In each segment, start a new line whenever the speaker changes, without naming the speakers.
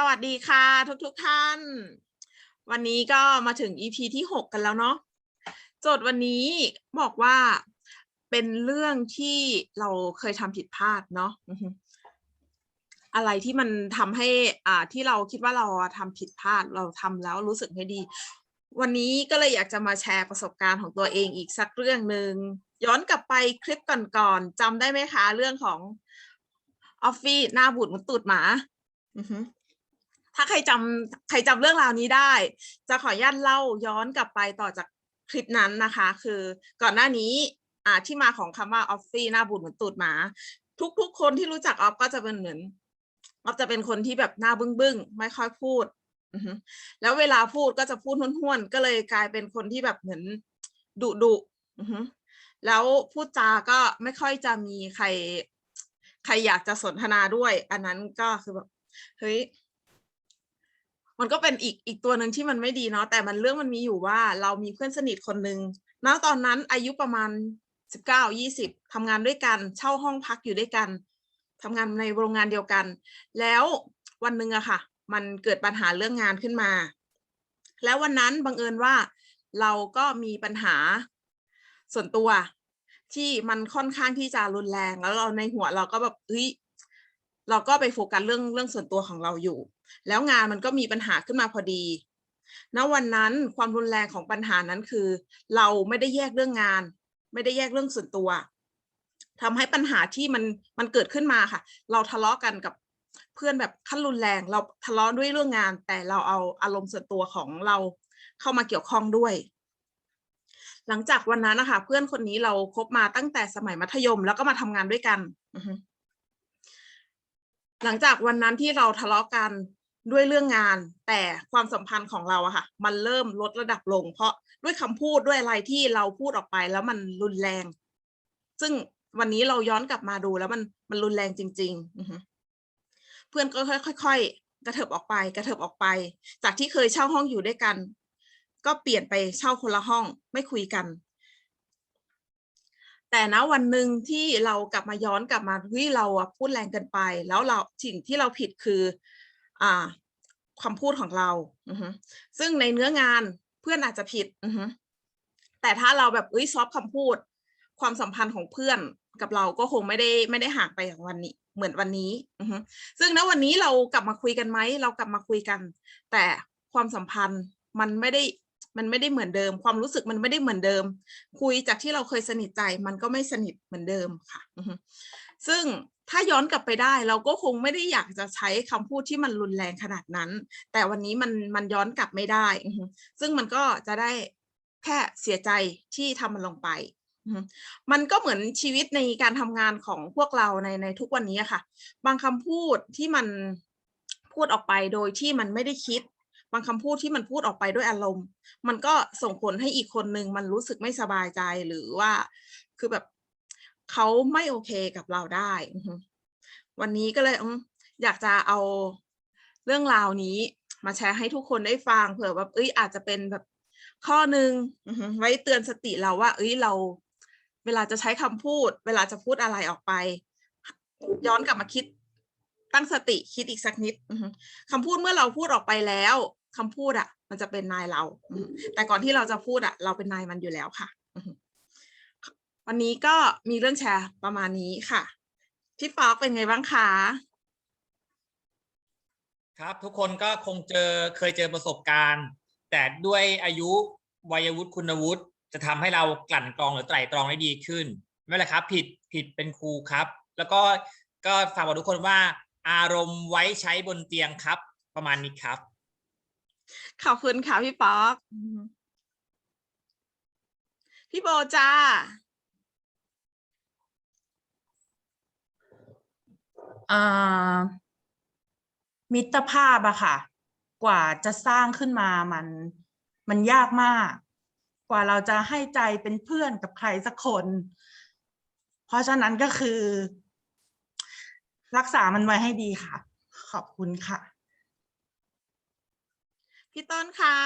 สวัสดีค่ะทุกทุกๆท่าน วันนี้ก็มาถึง EP ที่ 6 กันแล้วเนาะโจทย์วันนี้บอกว่าเป็นเรื่องที่เราเคยทำผิดพลาดเนาะอะไรที่มันทำให้อ่าที่เราคิดว่าเราทำผิดพลาดเราทำแล้วรู้สึกไม่ดี วันนี้ก็เลยอยากจะมาแชร์ประสบการณ์ของตัวเองอีกสักเรื่องหนึ่งย้อนกลับไปคลิปก่อนๆจำได้ไหมคะ เรื่องของออฟฟี่หน้าบูดมือนตูดหมาอือฮึ ถ้าใครจำใครจำเรื่องราวนี้ได้ จะขออนุญาตเล่าย้อนกลับไปต่อจากคลิปนั้นนะคะ คือก่อนหน้านี้อ่าที่มาของคำว่าออฟฟี่หน้าบูดเหมือนตูดหมา ทุกๆ คนที่รู้จักออฟก็จะเป็นเหมือนออฟจะเป็นคนที่แบบหน้าบึ้งบึ้งๆไม่ค่อยพูดแล้วเวลาพูดก็จะพูดห้วนๆก็เลยกลายเป็นคนที่แบบเหมือนดุดุๆแล้วพูดจาก็ไม่ค่อยจะมีใคร ใครอยากจะสนทนาด้วย อันนั้นก็คือแบบเฮ้ย มันก็เป็นอีกอีกตัวหนึ่งที่มันไม่ดีเนาะแต่มันเรื่องมันมีอยู่ว่าเรามีเพื่อนสนิทคนหนึ่งณตอนนั้นอายุประมาณสิบเก้ายี่สิบทำงานด้วยกันเช่าห้องพักอยู่ด้วยกันทำงานในโรงงานเดียวกัน แล้ววันหนึ่งอะค่ะ มันเกิดปัญหาเรื่องงานขึ้นมา แล้ววันนั้นบังเอิญว่าเราก็มีปัญหาส่วนตัวที่มันค่อนข้างที่จะรุนแรงแล้วเราในหัวเราก็แบบเฮ้ย เราก็ไปโฟกัสเรื่องเรื่องส่วนตัวของเราอยู่ แล้วงานมันก็มีปัญหาขึ้นมาพอดีณวันนั้นความรุนแรงของปัญหานั้นคือ เราไม่ได้แยกเรื่องงาน ไม่ได้แยกเรื่องส่วนตัวทำให้ปัญหาที่มันมันเกิดขึ้นมาค่ะ เราทะเลาะกันกับเพื่อนแบบขั้นรุนแรง เราทะเลาะด้วยเรื่องงาน แต่เราเอาอารมณ์ส่วนตัวของเราเข้ามาเกี่ยวข้องด้วย หลังจากวันนั้นนะคะเพื่อนคนนี้เราคบมาตั้งแต่สมัยมัธยม แล้วก็มาทำงานด้วยกันอื หลังจากวันนั้นที่เราทะเลาะกันด้วยเรื่องงาน แต่ความสัมพันธ์ของเราอะค่ะ มันเริ่มลดระดับลง เพราะด้วยคำพูดด้วยอะไรที่เราพูดออกไปแล้วมันรุนแรง ซึ่งวันนี้เราย้อนกลับมาดูแล้วมันมันรุนแรงจริง ๆ เพื่อนก็ค่อยๆกระเถิบออกไป กระเถิบออกไป จากที่เคยเช่าห้องอยู่ด้วยกัน ก็เปลี่ยนไปเช่าคนละห้องไม่คุยกัน แต่นะวันหนึ่งที่เรากลับมาย้อนกลับมาเฮ้ยเราอะพูดแรงเกินไป แล้วเราสิ่งที่เราผิดคือ อ่าคำพูดของเราซึ่งในเนื้องานเพื่อนอาจจะผิดแต่ถ้าเราแบบเอ้ยซอฟคำพูด ความสัมพันธ์ของเพื่อนกับเราก็คงไม่ได้ไม่ได้ห่างไปอย่างวันนี้ เหมือนวันนี้ซึ่งณวันนี้เรากลับมาคุยกันไหมเรากลับมาคุยกัน แต่ความสัมพันธ์มันไม่ได้ มันไม่ได้เหมือนเดิม ความรู้สึกมันไม่ได้เหมือนเดิม คุยจากที่เราเคยสนิทใจ มันก็ไม่สนิทเหมือนเดิมค่ะ ซึ่งถ้าย้อนกลับไปได้ เราก็คงไม่ได้อยากจะใช้คำพูดที่มันรุนแรงขนาดนั้น แต่วันนี้มันมันย้อนกลับไม่ได้ ซึ่งมันก็จะได้แค่เสียใจที่ทำมันลงไป มันก็เหมือนชีวิตในการทำงานของพวกเราในในทุกวันนี้ค่ะ บางคำพูดที่มันพูดออกไปโดยที่มันไม่ได้คิด บางคำพูดที่มันพูดออกไปด้วยอารมณ์ มันก็ส่งผลให้อีกคนหนึ่งมันรู้สึกไม่สบายใจหรือว่า คือแบบเขาไม่โอเคกับเราได้ วันนี้ก็เลยอยากจะเอาเรื่องราวนี้ มาแชร์ให้ทุกคนได้ฟังเผื่อว่าเอ้ยอาจจะเป็นแบบข้อหนึ่งไว้เตือนสติเราว่า เอ้ยเรา เวลาจะใช้คำพูด เวลาจะพูดอะไรออกไป ย้อนกลับมาคิดตั้งสติคิดอีกสักนิดคำพูดเมื่อเราพูดออกไปแล้ว คำพูดอะมันจะเป็นนายเราอืมแต่ก่อนที่เราจะพูดอะเราเป็นนายมันอยู่แล้วค่ะอือฮึวันนี้ก็มีเรื่องแชร์ประมาณนี้ค่ะ พี่ฟอกเป็นไงบ้างคะ
ครับทุกคนก็คงเจอเคยเจอประสบการณ์ แต่ด้วยอายุวัยวุฒิคุณวุฒิจะทำให้เรากลั่นกรองหรือไตร่ตรองได้ดีขึ้นไม่เป็นไรครับ ผิดผิดเป็นครูครับ แล้วก็ก็ฝากบอกทุกคนว่า อารมณ์ไว้ใช้บนเตียงครับ ประมาณนี้ครับ
ขอบคุณค่ะพี่ป๊อกอือฮึพี่โบจ้า
อ่า มิตรภาพอะค่ะ กว่าจะสร้างขึ้นมามัน มันยากมาก กว่าเราจะให้ใจเป็นเพื่อนกับใครสักคน เพราะฉะนั้นก็คือ รักษามันไว้ให้ดีค่ะ ขอบคุณค่ะ
พี่ต้นค่ะ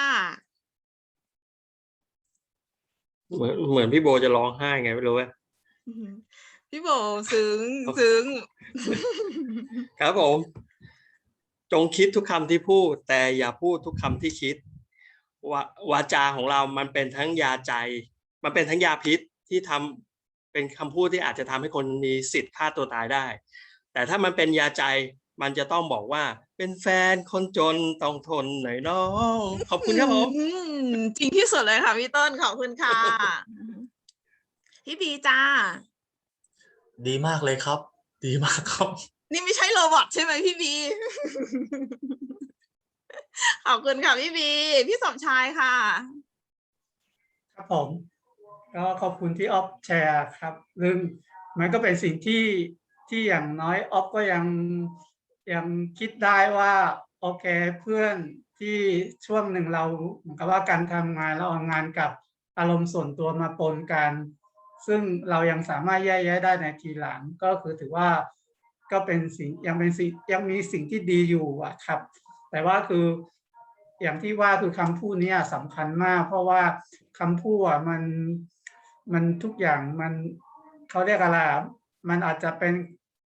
เหมือนเหมือนพี่โบจะร้องไห้ไงไม่รู้ว่า
อือหือพี่โบซึ้งซึ้ง
ครับผม จงคิดทุกคำที่พูด แต่อย่าพูดทุกคำที่คิดวาวาจาของเรามันเป็นทั้งยาใจ มันเป็นทั้งยาพิษที่ทำเป็นคำพูดที่อาจจะทำให้คนมีสิทธิ์ฆ่าตัวตายได้ แต่ถ้ามันเป็นยาใจมันจะต้องบอกว่าเป็นแฟนคนจนต้องทนหน่อยน้อง ขอบคุณครับผม
อืมจริงที่สุดเลยค่ะพี่ต้นขอบคุณค่ะ พี่บีจ้า
ดีมากเลยครับ ดีมากครับ
นี่ไม่ใช่โรบอทใช่ไหมพี่บี ขอบคุณค่ะพี่บี พี่สมชายค่ะ
ครับผม ก็ขอบคุณที่ออฟแชร์ครับซึ่งมันก็เป็นสิ่งที่ที่อย่างน้อยออฟก็ยัง ยังคิดได้ว่าโอเคเพื่อนที่ช่วงหนึ่งเราเหมือนกับว่าการทำงานเราเอางานกับอารมณ์ส่วนตัวมาปนกัน ซึ่งเรายังสามารถแยกแยะได้ในทีหลังก็คือถือว่าก็เป็นสิ่งยังเป็นสิ่งยังมีสิ่งที่ดีอยู่อะครับ แต่ว่าคืออย่างที่ว่าคือคำพูดนี้สำคัญมาก เพราะว่าคำพูดอะมันมันทุกอย่างมันเขาเรียกอะไรมันอาจจะเป็น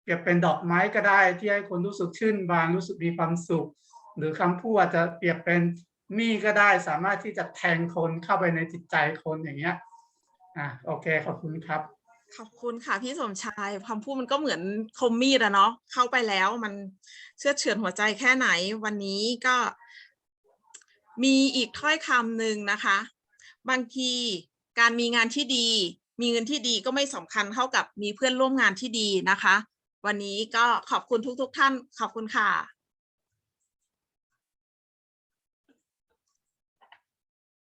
เปรียบเป็นดอกไม้ก็ได้ที่ให้คนรู้สึกชื่นบานรู้สึกมีความสุข หรือคำพูดอาจจะเปรียบเป็นมีก็ได้สามารถที่จะแทงคนเข้าไปในจิตใจคนอย่างเงี้ยอะโอเคขอบคุณครับ
ขอบคุณค่ะพี่สมชายคำพูดมันก็เหมือนคมมีดอะเนาะเข้าไปแล้วมันเชื่อเฉือนหัวใจแค่ไหน วันนี้ก็มีอีกถ้อยคำหนึ่งนะคะ บางทีการมีงานที่ดี มีเงินที่ดีก็ไม่สำคัญเท่ากับมีเพื่อนร่วมงานที่ดีนะคะ วันนี้ก็ขอบคุณทุกๆท่านขอบคุณค่ะ